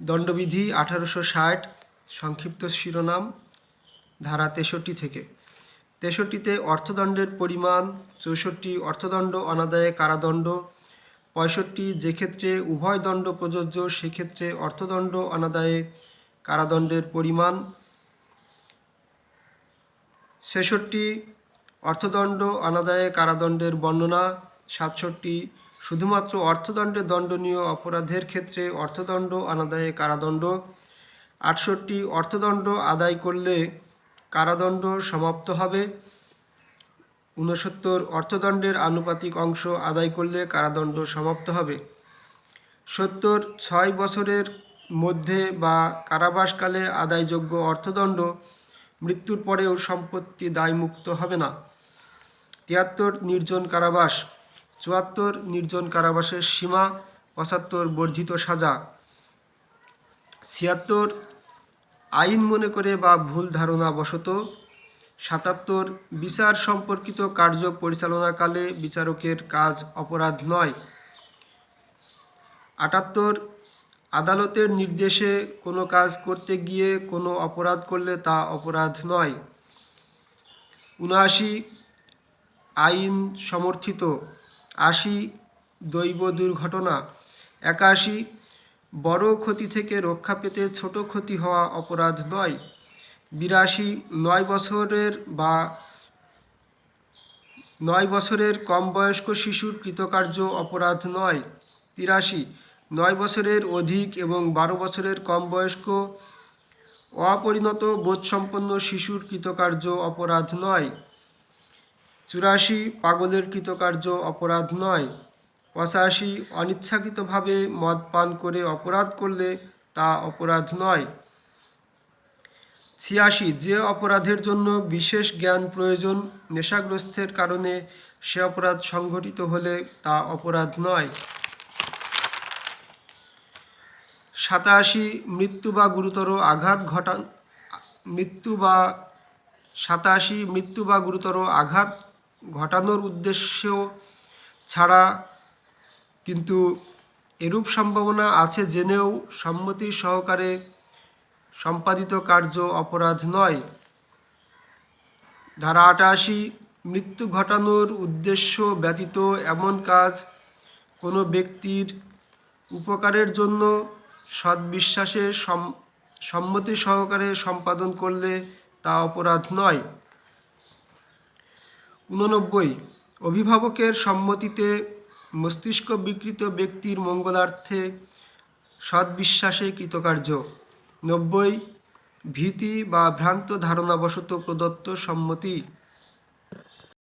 দণ্ডবিধি আঠারোশো ষাট, সংক্ষিপ্ত শিরোনাম, ধারা তেষট্টি থেকে। তেষট্টিতে অর্থদণ্ডের পরিমাণ, চৌষট্টি অর্থদণ্ড, অনাদায়ে কারাদণ্ড, পঁয়ষট্টি যে ক্ষেত্রে উভয় দণ্ড প্রযোজ্য, সেক্ষেত্রে অর্থদণ্ড, অনাদায়ে কারাদণ্ডের পরিমাণ, ছেষট্টি অর্থদণ্ড, অনাদায়ে কারাদণ্ডের বর্ণনা, সাতষট্টি শুধুমাত্র অর্থদণ্ডে দণ্ডনীয় অপরাধের ক্ষেত্রে অর্থদণ্ড অনাদায়ে কারাদণ্ড। আটষট্টি, অর্থদণ্ড আদায় করলে কারাদণ্ড সমাপ্ত হবে। ঊনসত্তর, অর্থদণ্ডের আনুপাতিক অংশ আদায় করলে কারাদণ্ড সমাপ্ত হবে। সত্তর, ছয় বছরের মধ্যে বা কারাবাসকালে আদায়যোগ্য অর্থদণ্ড মৃত্যুর পরেও সম্পত্তি দায়মুক্ত হবে না। তিয়াত্তর, নির্জন কারাবাস। চুয়াত্তর নির্জন কারাবাসের সীমা, পঁচাত্তর বর্ধিত সাজা। ছিয়াত্তর আইন মনে করে বা ভুল ধারণা বশত, সাতাত্তর বিচার সম্পর্কিত কার্য পরিচালনাকালে বিচারকের কাজ অপরাধ নয়। আটাত্তর আদালতের নির্দেশে কোনো কাজ করতে গিয়ে কোনো অপরাধ করলে তা অপরাধ নয়। উনআশি আইন সমর্থিত। আশি দৈব দুর্ঘটনা। একাশি, বড় ক্ষতি থেকে রক্ষা পেতে ছোট ক্ষতি হওয়া অপরাধ নয়। বিরাশি, নয় বছরের বা নয় বছরের কম বয়স্ক শিশুর কৃতকার্য অপরাধ নয়। তিরাশি, নয় বছরের অধিক এবং বারো বছরের কম বয়স্ক অপরিণত বোধসম্পন্ন শিশুর কৃতকার্য অপরাধ নয়। চুরাশি পাগলের কৃতকার্য অপরাধ নয়। পঁচাশি অনিচ্ছাকৃতভাবে মদ পান করে অপরাধ করলে তা অপরাধ নয়। ছিয়াশি, যে অপরাধের জন্য বিশেষ জ্ঞান প্রয়োজন নেশাগ্রস্তের কারণে সে অপরাধ সংঘটিত হলে তা অপরাধ নয়। সাতাশি, মৃত্যু বা গুরুতর আঘাত ঘটান মৃত্যু বা সাতাশি, মৃত্যু বা গুরুতর আঘাত ঘটানোর উদ্দেশ্য ছাড়া কিন্তু এরূপ সম্ভাবনা আছে জেনেও সম্মতি সহকারে সম্পাদিত কার্য অপরাধ নয়। ধারা আটাশি, মৃত্যু ঘটানোর উদ্দেশ্য ব্যতীত এমন কাজ কোনো ব্যক্তির উপকারের জন্য সদ্বিশ্বাসে সম- সম্মতি সহকারে সম্পাদন করলে তা অপরাধ নয়। উননব্বই অভিভাবকের সম্মতিতে মস্তিষ্ক বিকৃত ব্যক্তির মঙ্গলার্থে সদ্বিশ্বাসে কৃতকার্য। নব্বই ভীতি বা ভ্রান্ত ধারণাবশত প্রদত্ত সম্মতি